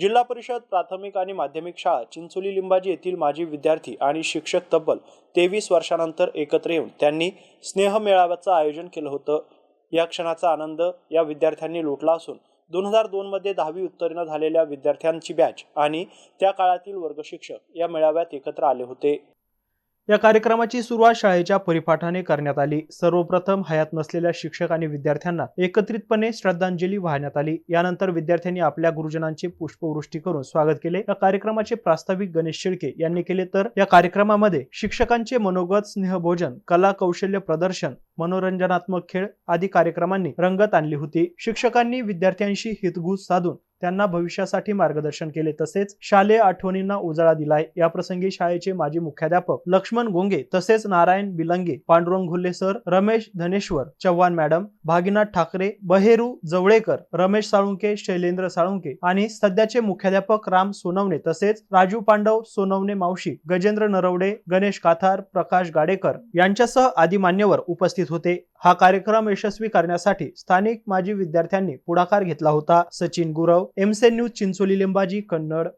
जिल्हा परिषद प्राथमिक आणि माध्यमिक शाळा चिंचोली लिंबाजी येथील माजी विद्यार्थी आणि शिक्षक तब्बल तेवीस वर्षानंतर एकत्र येऊन त्यांनी स्नेह मेळाव्याचं आयोजन केलं होतं. या क्षणाचा आनंद या विद्यार्थ्यांनी लुटला असून दोन हजार दोनमध्ये दहावी उत्तीर्ण झालेल्या विद्यार्थ्यांची बॅच आणि त्या काळातील वर्गशिक्षक या मेळाव्यात एकत्र आले होते. या कार्यक्रमाची सुरुवात शाळेच्या परिपाठाने करण्यात आली. सर्वप्रथम हयात नसलेल्या शिक्षक आणि विद्यार्थ्यांना एकत्रितपणे श्रद्धांजली वाहण्यात आली. यानंतर विद्यार्थ्यांनी आपल्या गुरुजनांचे पुष्पवृष्टी करून स्वागत केले. या कार्यक्रमाचे प्रास्ताविक गणेश शेळके यांनी केले तर या कार्यक्रमामध्ये शिक्षकांचे मनोगत स्नेहभोजन कला कौशल्य प्रदर्शन मनोरंजनात्मक खेळ आदी कार्यक्रमांनी रंगत आणली होती. शिक्षकांनी विद्यार्थ्यांशी हितगुज साधून त्यांना भविष्यासाठी मार्गदर्शन केले. तसेच शालेय आठवणींना उजाळा दिलाय. याप्रसंगी शाळेचे माजी मुख्याध्यापक लक्ष्मण गोंगे तसेच नारायण बिलंगे पांडुरंग घुल्ले सर रमेश धनेश्वर चव्हाण मॅडम भागीनाथ ठाकरे बहेरू जवळेकर रमेश साळुंके शैलेंद्र साळुंके आणि सध्याचे मुख्याध्यापक राम सोनवणे तसेच राजू पांडव सोनवणे मावशी गजेंद्र नरवडे गणेश काथार प्रकाश गाडेकर यांच्यासह आदी मान्यवर उपस्थित होते. हा कार्यक्रम यशस्वी करण्यासाठी स्थानिक माजी विद्यार्थ्यांनी पुढाकार घेतला होता. सचिन गुरव एमसे न्यूज चिंचोली लिंबाजी कन्नड.